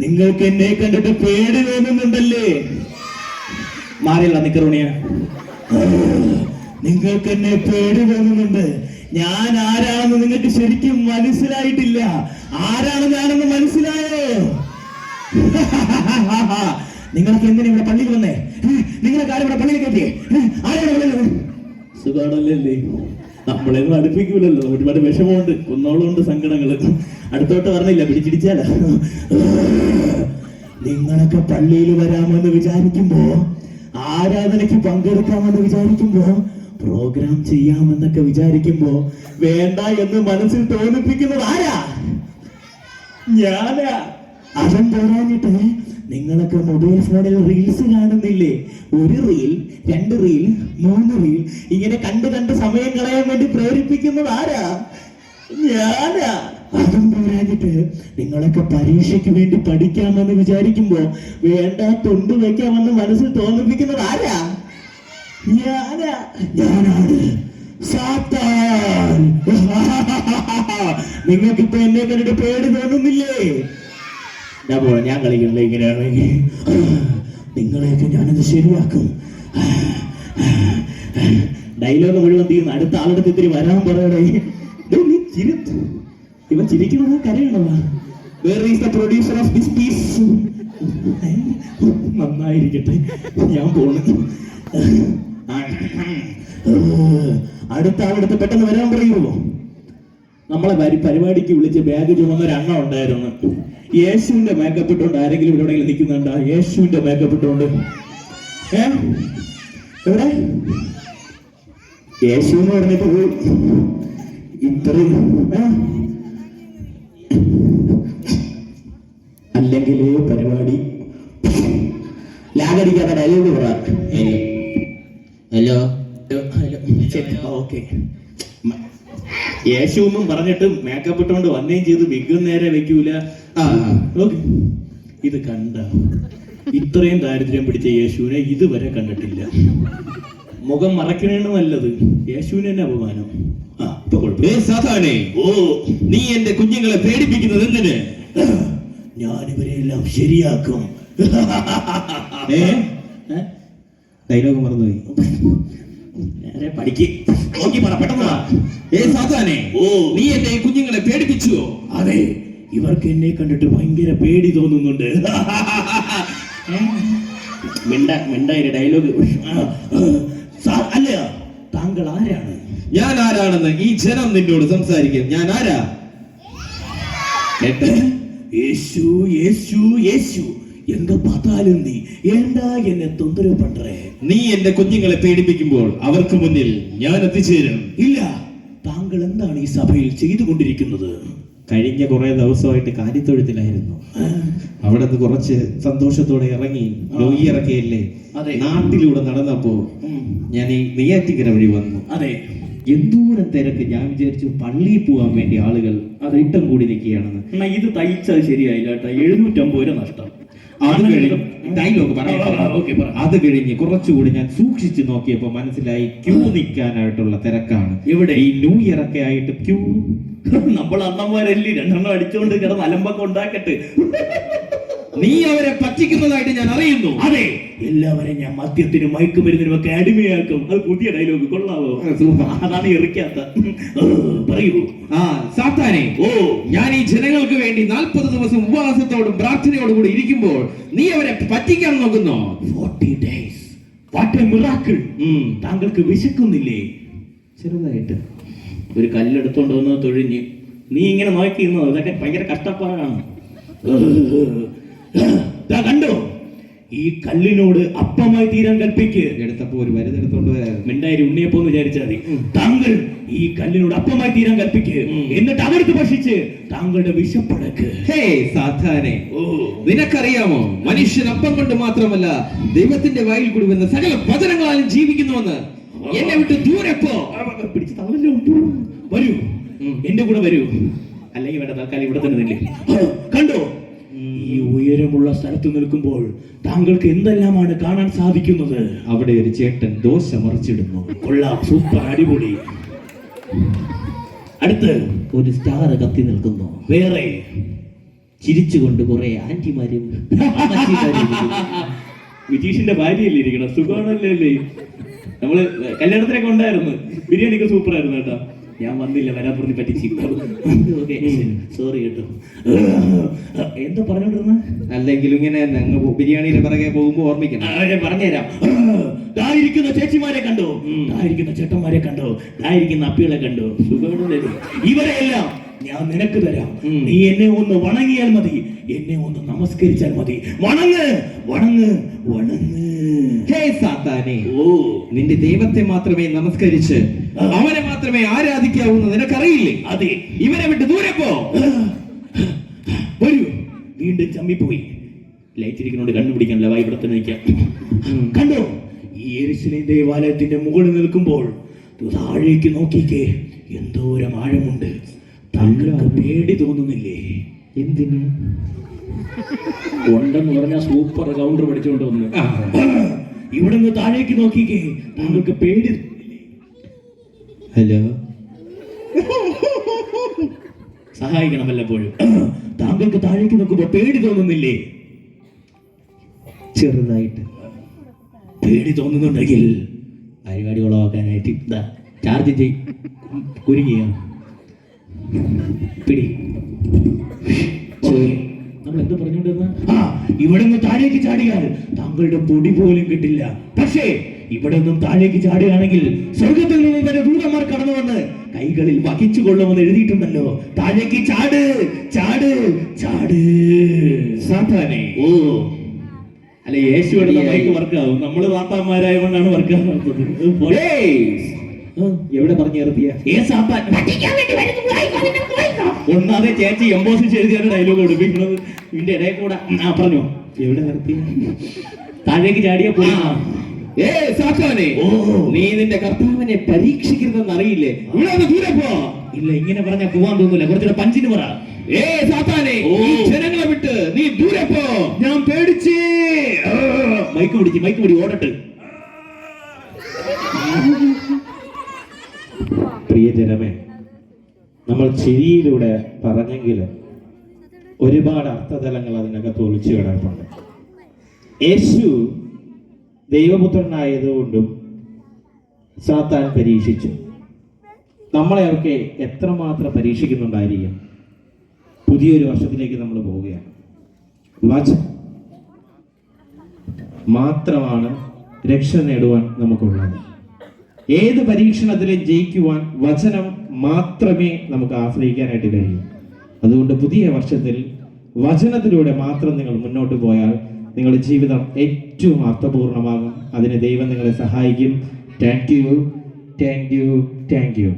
നിങ്ങൾക്ക് എന്നെ കണ്ടിട്ട് പേടി തോന്നുന്നുണ്ടല്ലേ? മാറിയുള്ള നിക്കറുണിയ നിങ്ങൾക്ക് എന്നെ പേടി തോന്നുന്നുണ്ട്. ഞാൻ ആരാണെന്ന് നിങ്ങൾക്ക് ശരിക്കും മനസ്സിലായിട്ടില്ല. ആരാണ് ഞാനെന്ന് മനസ്സിലായോ? നിങ്ങൾക്ക് എന്തിനാ ഇവിടെ പള്ളിയിൽ വന്നേ? നിങ്ങളെ കാര്യം ഇവിടെ പള്ളിയിൽ കയറ്റിയേ? ആരാണ് സുഖാണല്ലേ നമ്മളെ അടുപ്പിക്കൂലല്ലോ. ഒരുപാട് വിഷമമുണ്ട്. കുന്നോളമുണ്ട് സങ്കടങ്ങൾ അടുത്തോട്ട് പറഞ്ഞില്ല പിടിച്ചിടിച്ചാല? നിങ്ങളൊക്കെ പള്ളിയിൽ വരാമെന്ന് വിചാരിക്കുമ്പോ ആരാധനയ്ക്ക് പങ്കെടുക്കാമെന്ന് വിചാരിക്കുമ്പോ പ്രോഗ്രാം ചെയ്യാമെന്നൊക്കെ വിചാരിക്കുമ്പോ വേണ്ട എന്ന് മനസ്സിൽ തോന്നിപ്പിക്കുന്നത് ആരാ? ഞാനാ. അതും പോരാഞ്ഞിട്ട് നിങ്ങളൊക്കെ മൊബൈൽ ഫോണിൽ റീൽസ് കാണുന്നില്ലേ? ഒരു റീൽ രണ്ട് റീൽ മൂന്ന് റീൽ ഇങ്ങനെ കണ്ട് കണ്ട് സമയം കളയാൻ വേണ്ടി പ്രേരിപ്പിക്കുന്നത് ആരാ? ഞാനാ. അതും പോരാഞ്ഞിട്ട് നിങ്ങളൊക്കെ പരീക്ഷയ്ക്ക് വേണ്ടി പഠിക്കാമെന്ന് വിചാരിക്കുമ്പോ വേണ്ട തൊണ്ട് വെക്കാമെന്ന് മനസ്സിൽ തോന്നിപ്പിക്കുന്നത് ആരാ? ഞാനാ. ഞാനാണ് നിങ്ങൾക്കിപ്പോ എന്നെ കണ്ടിട്ട് പേടി തോന്നുന്നില്ലേ? ഞാൻ പോവാം ഞാൻ കളിക്കുന്നത് ഇങ്ങനെയാണ്. നിങ്ങളെയൊക്കെ ഞാനത് ശരിയാക്കും. ഡയലോഗ് മുഴുവൻ തീർന്ന് അടുത്ത ആളുടെ ഇത്തിരി വരാൻ പറയണേ ഡേയ്, നീ ചിരി ഇവൻ ചിരിക്കുന്നത് കരയണതാ is the producer of this piece നന്നായിരിക്കട്ടെ ഞാൻ പോണു. അടുത്ത ആളെടുത്ത് പെട്ടെന്ന് വരാൻ പറയുമോ? നമ്മളെ പരിപാടിക്ക് വിളിച്ച് ബാഗ് ചുമന്ന ഒരു അണ്ണ ഉണ്ടായിരുന്നു. യേശുവിന്റെ മേക്കപ്പ് ഇട്ടുകൊണ്ട് ആരെങ്കിലും ഇവിടെ നിൽക്കുന്നുണ്ടോ? യേശുവിന്റെ മേക്കപ്പ് ഇട്ടുകൊണ്ട് ഏ? എവിടെ? യേശു എന്ന് പറഞ്ഞിട്ട് ഇത്രയും? അല്ലെങ്കിൽ പരിപാടി. ലാഗടിക്കാതെ ഡയലോഗ് പറ. Hello okay. യേശു എന്നും പറഞ്ഞിട്ട് മേക്കപ്പ് ഇട്ടുകൊണ്ട് വന്നേം ചെയ്ത്. വിഗ് നേരെ വെക്കൂല. ആ ഓക്കെ ഇത് കണ്ട. ഇത്രയും ദാരിദ്ര്യം പിടിച്ച യേശുവിനെ ഇതുവരെ കണ്ടിട്ടില്ല. മുഖം മറക്കണേണ് നല്ലത്. യേശുവിന് തന്നെ അപമാനം. സാധാരണേ ഓ. നീ എന്റെ കുഞ്ഞുങ്ങളെ പേടിപ്പിക്കുന്നത് എന്തിന്? ഞാൻ ഇവരെല്ലാം ശരിയാക്കും. ഏ? ഡയലോഗ് മറന്നുപോയി. പഠിക്ക്. നോക്കി പറ പെട്ടെന്ന് ഏ സാധാരണേ ഓ. നീ എന്റെ കുഞ്ഞുങ്ങളെ പേടിപ്പിച്ചുവോ? അതെ. ഇവർക്ക് എന്നെ കണ്ടിട്ട് ഭയങ്കര പേടി തോന്നുന്നുണ്ട്. ഡയലോഗ് അല്ല താങ്കൾ ആരാണ്? ഞാൻ ആരാണെന്ന് ഈ ജനം നിന്നോട് സംസാരിക്കും. ഞാൻ ആരാ? യേശു യേശു യേശു. എന്ത് പതാലും നീ. എന്താ എന്നെ തൊന്തരവ് പണ്ടേ നീ എന്റെ കുഞ്ഞുങ്ങളെ പേടിപ്പിക്കുമ്പോൾ അവർക്ക് മുന്നിൽ ഞാൻ എത്തിച്ചേരും. ഇല്ല. താങ്കൾ എന്താണ് ഈ സഭയിൽ ചെയ്തുകൊണ്ടിരിക്കുന്നത്? കഴിഞ്ഞ കുറേ ദിവസമായിട്ട് കാര്യത്തൊഴുത്തിലായിരുന്നു. അവിടെ നിന്ന് കുറച്ച് സന്തോഷത്തോടെ ഇറങ്ങി ലോയി ഇറക്കിയല്ലേ? നാട്ടിലൂടെ നടന്നപ്പോ ഞാൻ ഈ നെയ്യാറ്റിക്കര വഴി വന്നു. അതെ. എന്തോരം തിരക്ക്. ഞാൻ വിചാരിച്ചു പള്ളിയിൽ പോകാൻ വേണ്ടി ആളുകൾ കൂട്ടം കൂടി നിൽക്കുകയാണെന്ന്. ഇത് തയ്ച്ചത് ശരിയായില്ല കേട്ടോ. എഴുന്നൂറ്റമ്പത് രൂപ നഷ്ടം. അത് കഴിഞ്ഞ്. ഡയലോഗ്. അത് കഴിഞ്ഞ് കുറച്ചുകൂടി ഞാൻ സൂക്ഷിച്ചു നോക്കിയപ്പോ മനസ്സിലായി ക്യൂ നിൽക്കാനായിട്ടുള്ള തിരക്കാണ്. ഇവിടെ ഈ ന്യൂ ഇയർ ഒക്കെ ആയിട്ട് ക്യൂ. നമ്മൾ അണ്ണന്മാരല്ലേ രണ്ടെണ്ണം അടിച്ചുകൊണ്ട് കിടന്ന് അലമ്പൊക്കെ ഉണ്ടാക്കട്ടെ. നീ അവരെ പറ്റിക്കുന്നതായിട്ട് ഞാൻ അറിയുന്നു. അതെ. എല്ലാവരെയും ഞാൻ മദ്യത്തിനും മയക്കുമരുന്നിനും ഒക്കെ അടിമയാക്കും. അത് പുതിയ ഡയലോഗ് കൊള്ളാവോ. അതാണ് എറിക്കാത്ത പറയൂ. ആ സാത്താനെ ഓ. ഞാൻ ഈ ജനങ്ങൾക്ക് വേണ്ടി നാൽപ്പത് ദിവസം ഉപവാസത്തോടും പ്രാർത്ഥനയോടും കൂടി ഇരിക്കുമ്പോൾ നീ അവരെ പറ്റിക്കാൻ നോക്കുന്നോ? Forty days what a miracle താങ്കൾക്ക് വിശക്കുന്നില്ലേ? ചെറുതായിട്ട്. ഒരു കല്ലെടുത്തോണ്ട് വന്ന് തൊഴിഞ്ഞ്. നീ ഇങ്ങനെ നോക്കി അതൊക്കെ ഭയങ്കര കഷ്ടപ്പാടാണ്. കണ്ടോ? ഈ കല്ലിനോട് അപ്പമായി തീരാൻ കൽപ്പിക്ക്. എടുത്തപ്പോ ഒരു വരുതെടുത്തോണ്ട് വരായിരുന്നു ഉണ്ണിയപ്പോ വിചാരിച്ചാൽ മതി. താങ്കൾ ഈ കല്ലിനോട് അപ്പമായി തീരാൻ കൽപ്പിക്ക്. എന്നിട്ട് അവർക്ക് ഭക്ഷിച്ച് താങ്കളുടെ വിശപ്പടക്ക്. ഹേ സാധാനെ ഓ. നിനക്കറിയാമോ? മനുഷ്യൻ അപ്പം കൊണ്ട് മാത്രമല്ല ദൈവത്തിന്റെ വായിൽ കൂടി വന്ന സകല വചനങ്ങളാലും ജീവിക്കുന്നുവെന്ന്. എന്നെ വിട്ട് ദൂരെ പോ. പിടിച്ച് തള്ളല്ലോ. വരൂ. എന്റെ കൂടെ വരൂ. അല്ലെങ്കിൽ വേണ്ട തൽക്കാലം ഇവിടെ തന്നെ കണ്ടോ? ഈ ഉയരമുള്ള സ്ഥലത്ത് നിൽക്കുമ്പോൾ താങ്കൾക്ക് എന്തെല്ലാമാണ് കാണാൻ സാധിക്കുന്നത്? അവിടെ ഒരു ചേട്ടൻ ദോശ മറിച്ചിടുന്നു. കൊള്ളാം സൂപ്പർ അടിപൊളി. അടുത്ത് ഒരു സ്റ്റാർ കത്തി നിൽക്കുന്നു. വേറെ. ചിരിച്ചുകൊണ്ട് കുറെ ആന്റിമാരും. വിജീഷിന്റെ ഭാര്യയല്ലേ ഇരിക്കണം സുഖമാണല്ലേ അല്ലേ? നമ്മൾ കല്യാണത്തിനൊക്കെ ഉണ്ടായിരുന്നു. ബിരിയാണിക്ക് സൂപ്പർ ആയിരുന്നു കേട്ടോ. ഞാൻ വന്നില്ല വരാൻ പറ്റി ഓക്കെ സോറി കേട്ടോ. എന്താ പറഞ്ഞോണ്ടിരുന്ന? അല്ലെങ്കിൽ ഇങ്ങനെ ഞങ്ങൾ ബിരിയാണിയുടെ പിറകെ പോകുമ്പോ ഓർമ്മിക്കണം. പറഞ്ഞുതരാം. ഇരിക്കുന്ന ചേച്ചിമാരെ കണ്ടോ? ഇരിക്കുന്ന ചേട്ടന്മാരെ കണ്ടോ? ഇരിക്കുന്ന അപ്പികളെ കണ്ടോ? ഇവരെ എല്ലാം ഞാൻ നിനക്ക് തരാം. നീ എന്നെ ഒന്ന് വണങ്ങിയാൽ മതി. എന്നെ ഒന്ന് നമസ്കരിച്ചാൽ മതി. വണങ്ങ് വണങ്ങ് വണങ്ങ്. ഹേ സാത്താനെ. ഓ. നിന്റെ ദൈവത്തെ മാത്രമേ നമസ്കരിച്ച് അവനെ മാത്രമേ ആരാധിക്കാവൂ നിനക്കറിയില്ലേ? അതെ. ഇവനെ വിട്ട് ദൂരെ പോ. വരൂ. വീണ്ടും ചമ്മിപ്പോയി. ലൈറ്റ് ഇരിക്കുന്നോണ്ട് കണ്ടുപിടിക്കാനല്ല വായി ഇവിടെ തന്നെ നിൽക്കാം. കണ്ടോ? ഈ എരിശിലേം ദേവാലയത്തിന്റെ മുകളിൽ നിൽക്കുമ്പോൾ താഴേക്ക് നോക്കിക്കേ എന്തോരം ആഴമുണ്ട്. താങ്കൾക്ക് പേടി തോന്നുന്നില്ലേ? എന്തിന്? ഉണ്ടെന്ന് പറഞ്ഞാൽ സൂപ്പർ കൗണ്ടർ പഠിച്ചുകൊണ്ട് വന്നു. ഇവിടുന്ന് ഇവിടെ നിന്ന് താഴേക്ക് നോക്കിക്കേ താങ്കൾക്ക് പേടി? ഹലോ. സഹായിക്കണം വല്ലപ്പോഴും. താങ്കൾക്ക് താഴേക്ക് നോക്കുമ്പോ പേടി തോന്നുന്നില്ലേ? ചെറുതായിട്ട്. പേടി തോന്നുന്നുണ്ടെങ്കിൽ പരിപാടി ഉളവാക്കാനായിട്ട് ഇതാ ചാർജ് ചെയ് കുരുങ്ങിയ പിടി. നമ്മൾ എന്താ പറഞ്ഞോണ്ടിരുന്ന? ആ ഇവിടെ നിന്ന് താഴേക്ക് ചാടിയാൽ താങ്കളുടെ പൊടി പോലും കിട്ടില്ല. പക്ഷേ ഇവിടെ നിന്നും താഴേക്ക് ചാടുകയാണെങ്കിൽ സ്വർഗത്തിൽ നിന്നും തന്നെ വന്ന് കൈകളിൽ വഹിച്ചു കൊള്ളുമെന്ന് എഴുതിയിട്ടുണ്ടല്ലോ. താഴേക്ക് ചാട് ചാട് ചാട്. സാധാരണ ഓ. അല്ല യേശു മൈക്ക് വർക്കാവും നമ്മൾ വാർത്താന്മാരായതുകൊണ്ടാണ് വർക്ക് ഏയ്! എവിടെ പറഞ്ഞു നിർത്തിയ ഒന്നാതെ ചേച്ചി എംബോസിച്ച് എഴുതിയാണ് ഡയലോഗ് ഒടുപ്പിക്കുന്നത് ഇതിന്റെ ഇടയിൽ കൂടെ. ആ പറഞ്ഞോ. എവിടെ നിർത്തി? താഴേക്ക് ചാടിയ പോയി. ഏ സാത്താനെ നീ നിന്റെ കർത്താവിനെ പരീക്ഷിക്കരുതെന്ന് അറിയില്ലേ ഇവിടെ ദൂരെ പോ. ഇല്ല ഇങ്ങനെ പറഞ്ഞാൽ പോവാൻ തോന്നില്ല കുറച്ചുകൂടെ പഞ്ചിന് പറ. ഏ സാത്താനെ ഈ ജനങ്ങളെ വിട്ട് നീ ദൂരെ പോ. ഞാൻ പേടിച്ചേ. മൈക്ക് പിടിച്ച് മൈക്ക് പിടി ഓടട്ട്. പ്രിയ ജനമേ നമ്മൾ ചിരിയിലൂടെ പറഞ്ഞെങ്കിലും ഒരുപാട് അർത്ഥതലങ്ങൾ അതിനകത്ത് ഒളിച്ചു കിടപ്പുണ്ട് യേശു ദൈവപുത്രനായതുകൊണ്ടും സാത്താൻ പരീക്ഷിച്ചു. നമ്മളെയൊക്കെ എത്രമാത്രം പരീക്ഷിക്കുന്നുണ്ടായിരിക്കും? പുതിയൊരു വർഷത്തിലേക്ക് നമ്മൾ പോവുകയാണ്. വാച്ച്. മാത്രമാണ് രക്ഷ നേടുവാൻ നമുക്കുള്ളത്. ഏത് പരീക്ഷണത്തിലും ജയിക്കുവാൻ വചനം മാത്രമേ നമുക്ക് ആശ്രയിക്കാനായിട്ട് കഴിയൂ. അതുകൊണ്ട് പുതിയ വർഷത്തിൽ വചനത്തിലൂടെ മാത്രം നിങ്ങൾ മുന്നോട്ട് പോയാൽ നിങ്ങളുടെ ജീവിതം ഏറ്റവും അർത്ഥപൂർണമാകും. അതിന് ദൈവം നിങ്ങളെ സഹായിക്കും. Thank you thank you thank you